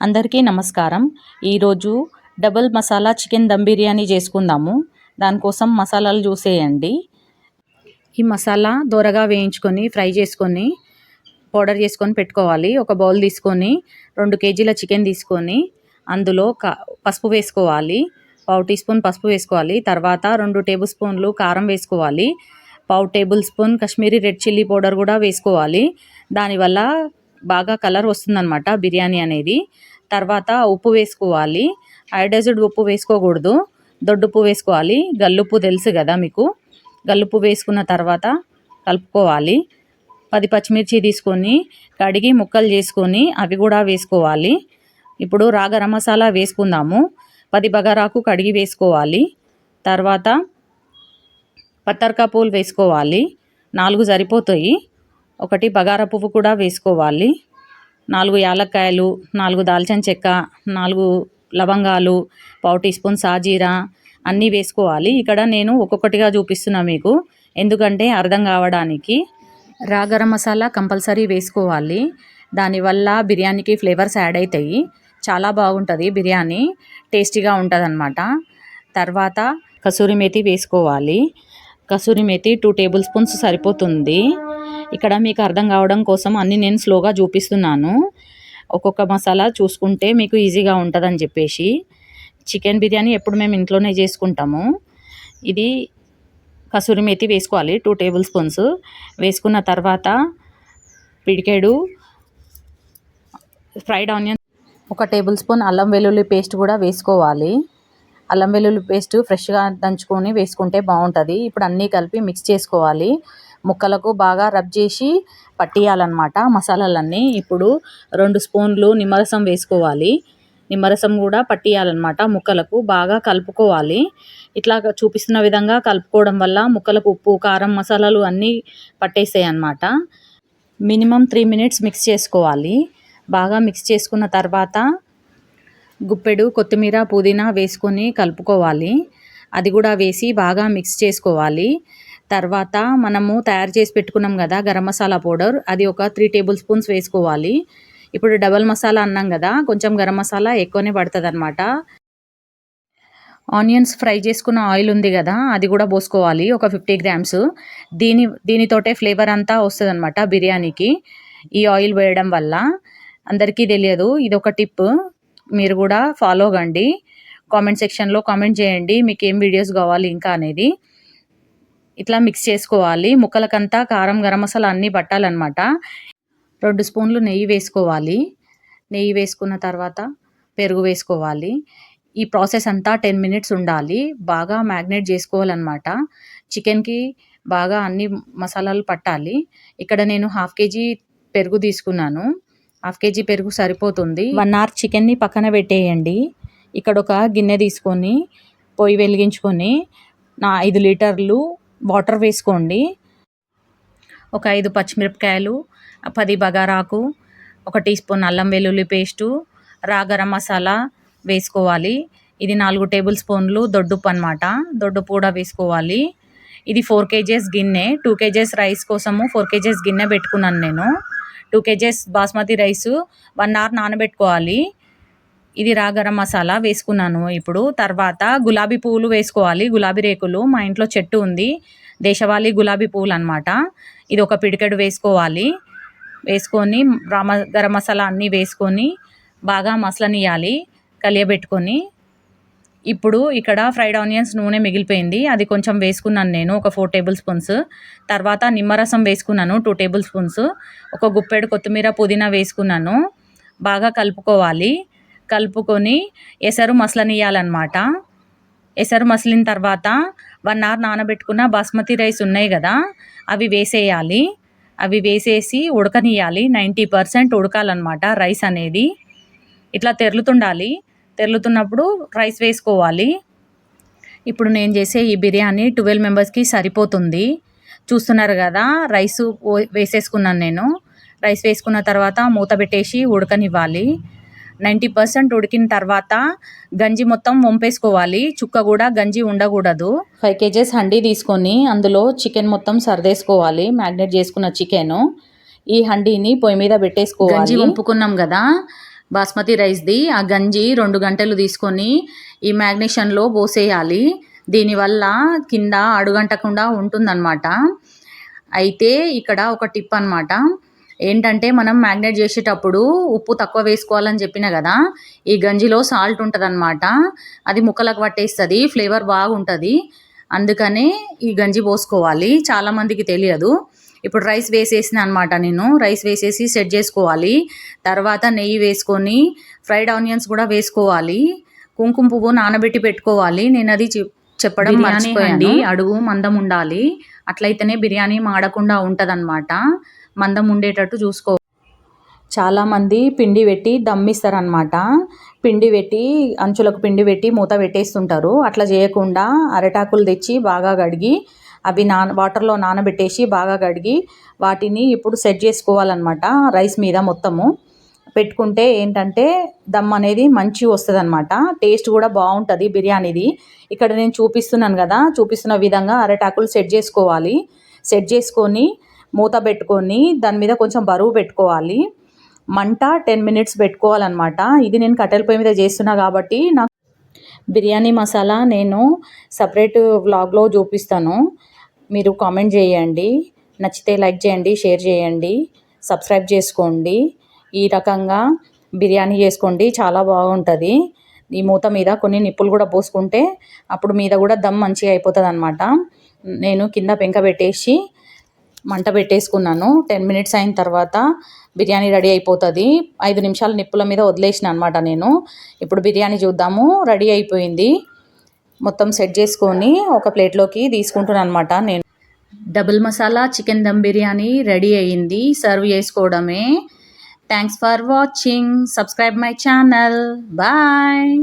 అందరికీ నమస్కారం. ఈరోజు డబుల్ మసాలా చికెన్ దమ్ బిర్యానీ చేసుకుందాము. దానికోసం మసాలాలు చూసేయండి. ఈ మసాలా దోరగా వేయించుకొని ఫ్రై చేసుకొని పౌడర్ చేసుకొని పెట్టుకోవాలి. ఒక బౌల్ తీసుకొని రెండు కేజీల చికెన్ తీసుకొని అందులో కా పసుపు వేసుకోవాలి. పావు టీ స్పూన్ పసుపు వేసుకోవాలి. తర్వాత రెండు టేబుల్ స్పూన్లు కారం వేసుకోవాలి. పావు tablespoon Kashmiri red chilli powder కూడా వేసుకోవాలి. దానివల్ల బాగా కలర్ వస్తుందన్నమాట బిర్యానీ అనేది. తర్వాత ఉప్పు వేసుకోవాలి. హైడ్రైజ్డ్ ఉప్పు వేసుకోకూడదు. దొడ్డుప్పు వేసుకోవాలి. గల్లుప్పు తెలుసు కదా మీకు. గల్లుప్పు వేసుకున్న తర్వాత కలుపుకోవాలి. పది పచ్చిమిర్చి తీసుకొని కడిగి ముక్కలు చేసుకొని అవి కూడా వేసుకోవాలి. ఇప్పుడు రాగరం మసాలా వేసుకుందాము. పది బగారాకు కడిగి వేసుకోవాలి. తర్వాత పత్తర్కా పూలు వేసుకోవాలి. నాలుగు సరిపోతాయి. ఒకటి బగార పువ్వు కూడా వేసుకోవాలి. నాలుగు యాలక్కాయలు నాలుగు దాల్చిన చెక్క నాలుగు లవంగాలు పావు టీ స్పూన్ సాజీరా అన్నీ వేసుకోవాలి. ఇక్కడ నేను ఒక్కొక్కటిగా చూపిస్తున్నా మీకు. ఎందుకంటే అర్థం కావడానికి రా గరం మసాలా కంపల్సరీ వేసుకోవాలి. దానివల్ల బిర్యానీకి ఫ్లేవర్స్ యాడ్ అవుతాయి చాలా బాగుంటుంది బిర్యానీ. టేస్టీగా ఉంటుంది తర్వాత కసూరి మేతి వేసుకోవాలి. Kasuri methi two tablespoons సరిపోతుంది. ఇక్కడ మీకు అర్థం కావడం కోసం అన్ని నేను స్లోగా చూపిస్తున్నాను. ఒక్కొక్క మసాలా చూసుకుంటే మీకు ఈజీగా ఉంటుందని చెప్పేసి. చికెన్ బిర్యానీ ఎప్పుడు మేము ఇంట్లోనే చేసుకుంటాము. ఇది కసూరి మేతి వేసుకోవాలి టూ టేబుల్ స్పూన్స్. వేసుకున్న తర్వాత పిడికేడు ఫ్రైడ్ ఆనియన్ ఒక టేబుల్ స్పూన్ అల్లం వెల్లుల్లి పేస్ట్ కూడా వేసుకోవాలి. అల్లం వెల్లుల్లి పేస్ట్ ఫ్రెష్గా దంచుకొని వేసుకుంటే బాగుంటుంది. ఇప్పుడు అన్నీ కలిపి మిక్స్ చేసుకోవాలి. ముక్కలకు బాగా రబ్ చేసి పట్టియాలన్నమాట మసాలాలన్నీ. ఇప్పుడు రెండు స్పూన్లు నిమ్మరసం వేసుకోవాలి. నిమ్మరసం కూడా పట్టియాలన్నమాట ముక్కలకు బాగా కలుపుకోవాలి. ఇట్లా చూపిస్తున్న విధంగా కలుపుకోవడం వల్ల ముక్కలకు ఉప్పు కారం మసాలాలు అన్నీ పట్టేస్తాయి అన్నమాట మినిమం త్రీ మినిట్స్ మిక్స్ చేసుకోవాలి. బాగా మిక్స్ చేసుకున్న తర్వాత గుప్పెడు కొత్తిమీర పుదీనా వేసుకొని కలుపుకోవాలి. అది కూడా వేసి బాగా మిక్స్ చేసుకోవాలి. తర్వాత మనము తయారు చేసి పెట్టుకున్నాం కదా గరం మసాలా పౌడర్. అది ఒక త్రీ టేబుల్ స్పూన్స్ వేసుకోవాలి. ఇప్పుడు డబల్ మసాలా అన్నాం కదా కొంచెం గరం మసాలా ఎక్కువనే పడుతుంది అనమాట ఆనియన్స్ ఫ్రై చేసుకున్న ఆయిల్ ఉంది కదా అది కూడా పోసుకోవాలి ఒక ఫిఫ్టీ గ్రామ్స్ దీని దీనితోటే ఫ్లేవర్ అంతా వస్తుంది అనమాట బిర్యానీకి. ఈ ఆయిల్ వేయడం వల్ల అందరికీ తెలియదు ఇది ఒక టిప్. మీరు కూడా ఫాలో కండి కామెంట్ సెక్షన్లో కామెంట్ చేయండి మీకు ఏం వీడియోస్ కావాలి ఇంకా అనేది. ఇట్లా మిక్స్ చేసుకోవాలి. ముక్కలకంతా కారం గరం మసాలా అన్నీ పట్టాలన్నమాట. రెండు స్పూన్లు నెయ్యి వేసుకోవాలి. నెయ్యి వేసుకున్న తర్వాత పెరుగు వేసుకోవాలి. ఈ ప్రాసెస్ అంతా టెన్ మినిట్స్ ఉండాలి. బాగా మ్యాగ్నేట్ చేసుకోవాలన్నమాట. చికెన్కి బాగా అన్ని మసాలాలు పట్టాలి. ఇక్కడ నేను హాఫ్ కేజీ పెరుగు తీసుకున్నాను. హాఫ్ కేజీ పెరుగు సరిపోతుంది. వన్ అవర్ చికెన్ని పక్కన పెట్టేయండి. ఇక్కడ ఒక గిన్నె తీసుకొని పొయ్యి వెలిగించుకొని నా ఐదు లీటర్లు వాటర్ వేసుకోండి. ఒక ఐదు పచ్చిమిరపకాయలు పది బగారాకు ఒక టీ స్పూన్ అల్లం వెల్లుల్లి పేస్టు రా గరం మసాలా వేసుకోవాలి. ఇది నాలుగు టేబుల్ స్పూన్లు దొడ్డుప్పు అనమాట దొడ్డుప్పు కూడా వేసుకోవాలి. ఇది ఫోర్ కేజెస్ గిన్నె. టూ కేజెస్ రైస్ కోసము ఫోర్ కేజెస్ గిన్నె పెట్టుకున్నాను నేను. Two kgs basmati rice one hour నానబెట్టుకోవాలి. ఇది రా గరం మసాలా వేసుకున్నాను ఇప్పుడు. తర్వాత గులాబీ పువ్వులు వేసుకోవాలి. గులాబీ రేకులు. మా ఇంట్లో చెట్టు ఉంది. దేశవాళీ గులాబీ పువ్వులు అనమాట ఇది ఒక పిడికెడు వేసుకోవాలి. వేసుకొని రామ గరం మసాలా అన్నీ వేసుకొని బాగా మసలనియాలి కలియబెట్టుకొని. ఇప్పుడు ఇక్కడ ఫ్రైడ్ ఆనియన్స్ నూనె మిగిలిపోయింది. అది కొంచెం వేసుకున్నాను నేను. ఒక ఫోర్ టేబుల్ స్పూన్స్. తర్వాత నిమ్మరసం వేసుకున్నాను. Two tablespoons. ఒక గుప్పెడు కొత్తిమీర పుదీనా వేసుకున్నాను. బాగా కలుపుకోవాలి. కలుపుకొని ఎసరు మసలనియాలన్నమాట ఎసరు మసిలిన తర్వాత వన్ అవర్ నానబెట్టుకున్న బాస్మతి రైస్ ఉన్నాయి కదా అవి వేసేయాలి. అవి వేసేసి ఉడకనియాలి నైంటీ పర్సెంట్ ఉడకాలన్నమాట రైస్ అనేది. ఇట్లా తెరులుతుండాలి. తెరులుతున్నప్పుడు రైస్ వేసుకోవాలి. ఇప్పుడు నేను చేసే ఈ బిర్యానీ ట్వెల్వ్ మెంబర్స్కి సరిపోతుంది. చూస్తున్నారు కదా రైస్ వేసేసుకున్నాను నేను. రైస్ వేసుకున్న తర్వాత మూత పెట్టేసి ఉడకనివ్వాలి. నైంటీ పర్సెంట్ ఉడికిన తర్వాత గంజి మొత్తం వంపేసుకోవాలి. చుక్క కూడా గంజి ఉండకూడదు. ఫైవ్ కేజెస్ హండీ తీసుకొని అందులో చికెన్ మొత్తం సర్దేసుకోవాలి. మ్యాగ్నేట్ చేసుకున్న చికెన్. ఈ హండీని పొయ్యి మీద పెట్టేసుకోవాలి. గంజి వంపుకున్నాం కదా బాస్మతి రైస్ది. ఆ గంజి రెండు గంటలు తీసుకొని ఈ మ్యాగ్నేషన్లో పోసేయాలి. దీనివల్ల కింద అడుగంటకుండా ఉంటుందన్నమాట. అయితే ఇక్కడ ఒక టిప్ అన్నమాట. ఏంటంటే మనం మ్యాగ్నేట్ చేసేటప్పుడు ఉప్పు తక్కువ వేసుకోవాలని చెప్పిన కదా ఈ గంజిలో సాల్ట్ ఉంటుందన్నమాట. అది ముక్కలకు పట్టేస్తుంది ఫ్లేవర్ బాగుంటుంది. అందుకనే ఈ గంజి పోసుకోవాలి. చాలామందికి తెలియదు. ఇప్పుడు రైస్ వేసేసిన అనమాట నేను. రైస్ వేసేసి సెట్ చేసుకోవాలి. తర్వాత నెయ్యి వేసుకొని ఫ్రైడ్ ఆనియన్స్ కూడా వేసుకోవాలి. కుంకుమ పువ్వు నానబెట్టి పెట్టుకోవాలి. నేను అది చెప్- చెప్పడం మర్చిపోయండి అండి. అడుగు మందం ఉండాలి. అట్లయితేనే బిర్యానీ మాడకుండా ఉంటుందన్నమాట. మందం ఉండేటట్టు చూసుకో. చాలామంది పిండి పెట్టి దమ్మిస్తారనమాట పిండి పెట్టి అంచులకు పిండి పెట్టి మూత పెట్టేస్తుంటారు. అట్లా చేయకుండా అరటాకులు తెచ్చి బాగా కడిగి అవి నాన వాటర్లో నానబెట్టేసి బాగా కడిగి వాటిని ఇప్పుడు సెట్ చేసుకోవాలన్నమాట రైస్ మీద మొత్తము. పెట్టుకుంటే ఏంటంటే దమ్ అనేది మంచి వస్తుంది అనమాట టేస్ట్ కూడా బాగుంటుంది బిర్యానీది. ఇక్కడ నేను చూపిస్తున్నాను కదా చూపిస్తున్న విధంగా అరటాకులు సెట్ చేసుకోవాలి. సెట్ చేసుకొని మూత పెట్టుకొని దాని మీద కొంచెం బరువు పెట్టుకోవాలి. మంట టెన్ మినిట్స్ పెట్టుకోవాలన్నమాట. ఇది నేను కట్టెల పొయ్యి మీద చేస్తున్నా కాబట్టి నాకు బిర్యానీ మసాలా నేను సపరేట్ వ్లాగ్లో చూపిస్తాను. మీరు కామెంట్ చేయండి. నచ్చితే లైక్ చేయండి షేర్ చేయండి సబ్స్క్రైబ్ చేసుకోండి. ఈ రకంగా బిర్యానీ చేసుకోండి. చాలా బాగుంటుంది. ఈ మూత మీద కొన్ని నిప్పులు కూడా పోసుకుంటే అప్పుడు మీద కూడా దమ్ మంచిగా అయిపోతుంది అనమాట నేను కింద పెంక పెట్టేసి మంట పెట్టేసుకున్నాను. టెన్ మినిట్స్ అయిన తర్వాత బిర్యానీ రెడీ అయిపోతుంది. ఐదు నిమిషాలు నిప్పుల మీద వదిలేసిన అనమాట నేను. ఇప్పుడు బిర్యానీ చూద్దాము. రెడీ అయిపోయింది. మొత్తం సెట్ చేసుకొని ఒక ప్లేట్లోకి తీసుకుంటున్నాను అనమాట నేను. Double masala chicken dum biryani ready అయ్యింది సర్వ్ చేసుకోవడమే. Thanks for watching subscribe my channel bye